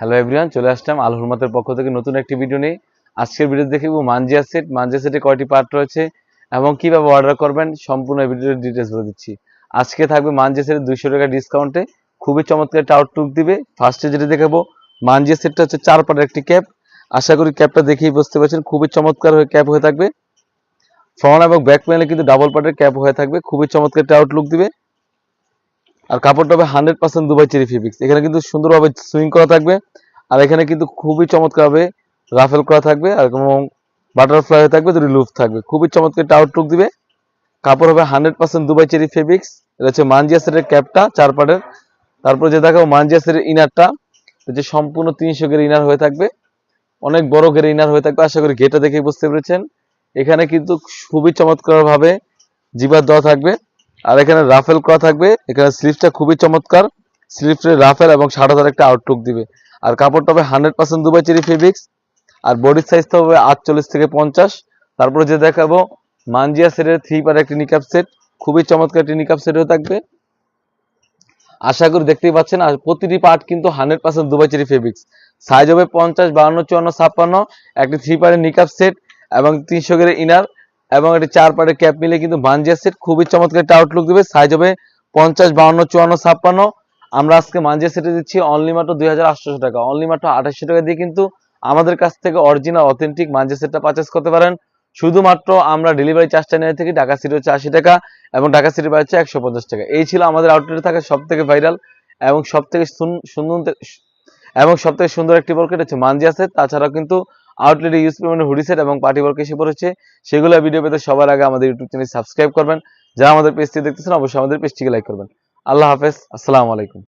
Hello everyone চলে আসলাম আল হুরমাতের পক্ষ থেকে নতুন একটি ভিডিও নিয়ে। আজকের ভিডিও দেখব মানজিয়া সেট মানজিয়া সেটে কয়টি পার্ট রয়েছে এবং কীভাবে অর্ডার করবেন সম্পূর্ণ ভিডিওর ডিটেলস বলে দিচ্ছি। আজকে থাকবে মানজিয়া সেটের দুইশো টাকা ডিসকাউন্টে খুবই চমৎকার একটা আউটলুক দিবে। ফার্স্টে যেটা দেখাবো, মানজিয়া সেটটা হচ্ছে চার পাটের একটি ক্যাপ আশা করি ক্যাপটা দেখেই বুঝতে পারছেন, খুবই চমৎকার হয়ে ক্যাপ হয়ে থাকবে। ফ্রন্ট এবং ব্যাক প্যানেলে কিন্তু ডাবল পার্টের ক্যাপ হয়ে থাকবে। খুবই চমৎকার একটা আউটলুক দিবে। আর কাপড়টা হবে hundred percent Dubai cherry fabrics. এখানে কিন্তু সুন্দরভাবে সুইং করা থাকবে আর এখানে কিন্তু খুবই চমৎকারভাবে রাফেল করা থাকবে আর এবং বাটারফ্লাই থাকবে, দুটি লুফ থাকবে। খুবই চমৎকার একটা আউটলুক দিবে। কাপড় হবে hundred percent Dubai cherry fabrics. এটা হচ্ছে মানজিয়া সেটের ক্যাপটা চার পাটের তারপর যে দেখাবো মানজিয়া সেটের ইনারটা যে সম্পূর্ণ তিনশো গের ইনার হয়ে থাকবে। অনেক বড় গের ইনার হয়ে থাকবে, আশা করি গেটা দেখে বুঝতে পেরেছেন। এখানে কিন্তু খুবই চমৎকারভাবে জিবার দেওয়া থাকবে। আর এখানে রাফেল করা থাকবে। এখানে স্লিভটা খুবই চমৎকার। স্লিভে রাফেল এবং সাত হাজার একটা আউটলুক দিবে। আর কাপড়টা হবে hundred percent Dubai cherry fabrics আর বডির সাইজটা হবে আটচল্লিশ থেকে পঞ্চাশ। তারপরে যে দেখাবো, মানজিয়া সেটের থ্রি পার একটি নিকাপ সেট খুবই চমৎকার একটি নিকাপ সেট হয়ে থাকবে। আশা করি দেখতেই পাচ্ছেন, আর প্রতিটি পার্ট কিন্তু hundred percent Dubai cherry fabrics size হবে পঞ্চাশ বাউন্ন চুয়ান্ন, ছাপ্পান্ন। একটি থ্রি পারের নিকাপ সেট এবং তিনশো গের ইনার এবং এটি চার পাটের ক্যাপ মিলে কিন্তু মানজিয়া সেট খুবই চমৎকার একটা আউটলুক দেবে। সাইজ হবে পঞ্চাশ, বাউন্ন, চুয়ান্ন, ছাপ্পান্ন। আমরা আজকে মানজিয়া সেটে দিচ্ছি অনলি মাত্র দুই হাজার আটশো টাকা। অনলি মাত্র আঠাশশো টাকা দিয়ে কিন্তু আমাদের কাছ থেকে অরিজিনাল অথেন্টিক মানজিয়া সেটটা পারচেস করতে পারেন। শুধুমাত্র আমরা ডেলিভারি চার্জটা নিয়ে থাকি ঢাকা সিটি হচ্ছে আশি টাকা এবং ঢাকা সিটি বাইরে হচ্ছে একশো পঞ্চাশ টাকা। এই ছিল আমাদের আউটলেটে থাকা সব থেকে ভাইরাল এবং সব থেকে সুন্দর এবং সব থেকে সুন্দর একটি বর্কেট হচ্ছে মানজিয়া সেট তাছাড়াও কিন্তু আউটলেটে ইউজ করবেন হুডি সেট এবং পার্টি ওয়ার্ক এসে পড়েছে। সেগুলো ভিডিও পেতে সবার আগে আমাদের ইউটিউব চ্যানেল সাবস্ক্রাইব করবেন। যারা আমাদের পেজটি দেখতেছেন, অবশ্যই আমাদের পেজটিকে লাইক করবেন। আল্লাহ হাফেজ, আসসালামু আলাইকুম।